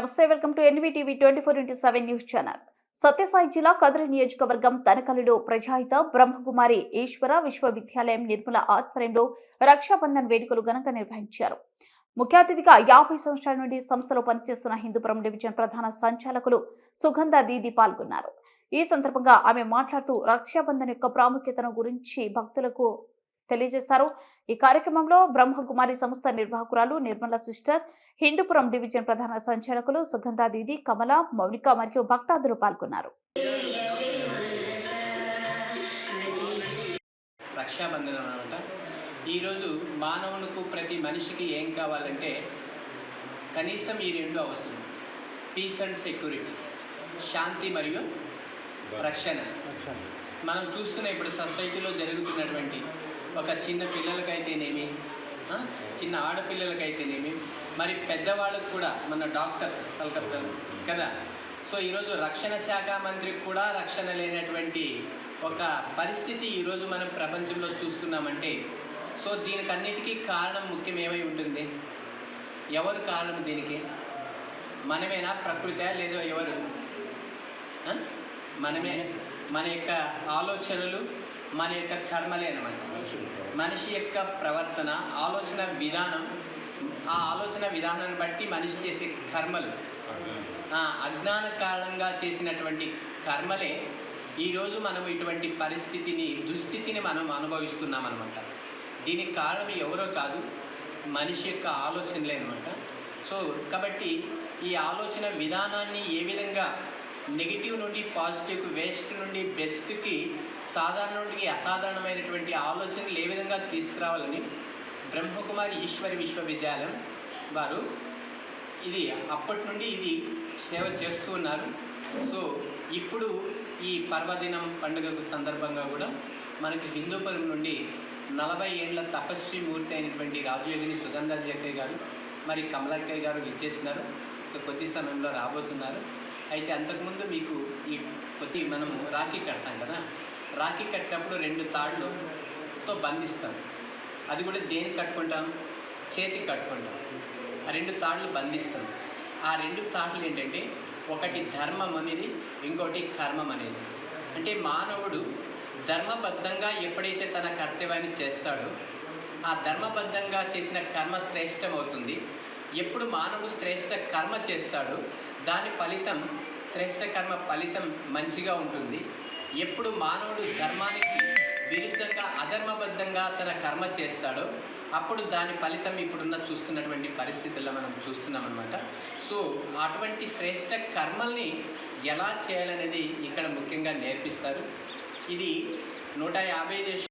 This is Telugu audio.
నమస్తే welcome to NVTV twenty four into seven news channel. Sathyasai జిల్లా కదిరి నియోజకవర్గం తనకలులో ప్రజాహిత బ్రహ్మకుమారి ఈశ్వర విశ్వవిద్యాలయం నిర్మల ఆధ్వర్యంలో రక్షాబంధన్ వేడుకలు ఘనంగా నిర్వహించారు. ముఖ్య అతిథిగా యాభై సంవత్సరాల నుండి సంస్థలో పనిచేస్తున్న హిందూపురం డివిజన్ ప్రధాన సంచాలకులు సుగంధ దీది పాల్గొన్నారు. ఈ సందర్భంగా ఆమె మాట్లాడుతూ రక్షాబంధన్ యొక్క ప్రాముఖ్యతను గురించి భక్తులకు తెలియజేశారు. ఈ కార్యక్రమంలో బ్రహ్మకుమారి సంస్థ నిర్వాహకురాలు నిర్మల సిస్టర్ హిందూపురం డివిజన్ ప్రధాన సంచాలకులు సుగంధా దీది కమల మౌనిక మరియు భక్తాదులు పాల్గొన్నారు. రక్షాబంధనం అనమాట. ఈరోజు మానవునికి ప్రతి మనిషికి ఏం కావాలంటే కనీసం ఈ రెండు అవసరం. పీస్ అండ్ సెక్యూరిటీ శాంతి మరియు రక్షణ. మనం చూస్తున్న ఇప్పుడు సొసైటీలో జరుగుతున్నటువంటి ఒక చిన్న పిల్లలకైతేనేమి చిన్న ఆడపిల్లలకైతేనేమి మరి పెద్దవాళ్ళకు కూడా మన డాక్టర్స్ కలకత్తా కదా? సో ఈరోజు రక్షణ శాఖ మంత్రికి కూడా రక్షణ లేనటువంటి ఒక పరిస్థితి ఈరోజు మనం ప్రపంచంలో చూస్తున్నామంటే సో దీనికి అన్నిటికీ కారణం ముఖ్యం ఏమై ఉంటుంది? ఎవరు కారణం దీనికి? మనమేనా ప్రకృతి లేదా ఎవరు? మనమే మన యొక్క ఆలోచనలు మన యొక్క కర్మలే అనమాట మనిషి యొక్క ప్రవర్తన ఆలోచన విధానం ఆ ఆలోచన విధానాన్ని బట్టి మనిషి చేసే కర్మలు. ఆ అజ్ఞాన కారణంగా చేసినటువంటి కర్మలే ఈరోజు మనం ఇటువంటి పరిస్థితిని దుస్థితిని మనం అనుభవిస్తున్నాం అనమాట దీనికి కారణం ఎవరో కాదు మనిషి యొక్క ఆలోచనలే అనమాట సో కాబట్టి ఈ ఆలోచన విధానాన్ని ఏ విధంగా నెగిటివ్ నుండి పాజిటివ్ వేస్ట్ నుండి బెస్ట్కి సాధారణ నుండి అసాధారణమైనటువంటి ఆలోచనలు ఏ విధంగా తీసుకురావాలని బ్రహ్మకుమారి ఈశ్వరి విశ్వవిద్యాలయం వారు ఇది అప్పటి నుండి ఇది సేవ చేస్తూ ఉన్నారు. సో ఇప్పుడు ఈ పర్వదినం పండుగకు సందర్భంగా కూడా మనకి హిందూపురం నుండి నలభై ఏళ్ళ తపస్వి మూర్తి అయినటువంటి రాజయోగిని సుగంధ జక్కయ్య గారు మరి కమలక్కయ్య గారు విచ్చేసినారు. కొద్ది సమయంలో రాబోతున్నారు. అయితే అంతకుముందు మీకు ఈ కొద్ది మనము రాఖీ కడతాం కదా? రాఖీ కట్టినప్పుడు రెండు తాళ్ళుతో బంధిస్తాం. అది కూడా దేనికి కట్టుకుంటాం? చేతికి కట్టుకుంటాం. ఆ రెండు తాళ్ళు బంధిస్తాం. ఆ రెండు తాళ్ళు ఏంటంటే ఒకటి ధర్మం అనేది ఇంకోటి కర్మం అనేది. అంటే మానవుడు ధర్మబద్ధంగా ఎప్పుడైతే తన కర్తవ్యాన్ని చేస్తాడో ఆ ధర్మబద్ధంగా చేసిన కర్మ శ్రేష్టమవుతుంది. ఎప్పుడు మానవుడు శ్రేష్ట కర్మ చేస్తాడో దాని ఫలితం శ్రేష్ట కర్మ ఫలితం మంచిగా ఉంటుంది. ఎప్పుడు మానవుడు ధర్మానికి విరుద్ధంగా అధర్మబద్ధంగా తన కర్మ చేస్తాడో అప్పుడు దాని ఫలితం ఇప్పుడున్న చూస్తున్నటువంటి పరిస్థితుల్లో మనం చూస్తున్నాం అనమాట సో అటువంటి శ్రేష్ట కర్మల్ని ఎలా చేయాలనేది ఇక్కడ ముఖ్యంగా నేర్పిస్తారు. ఇది నూట యాభై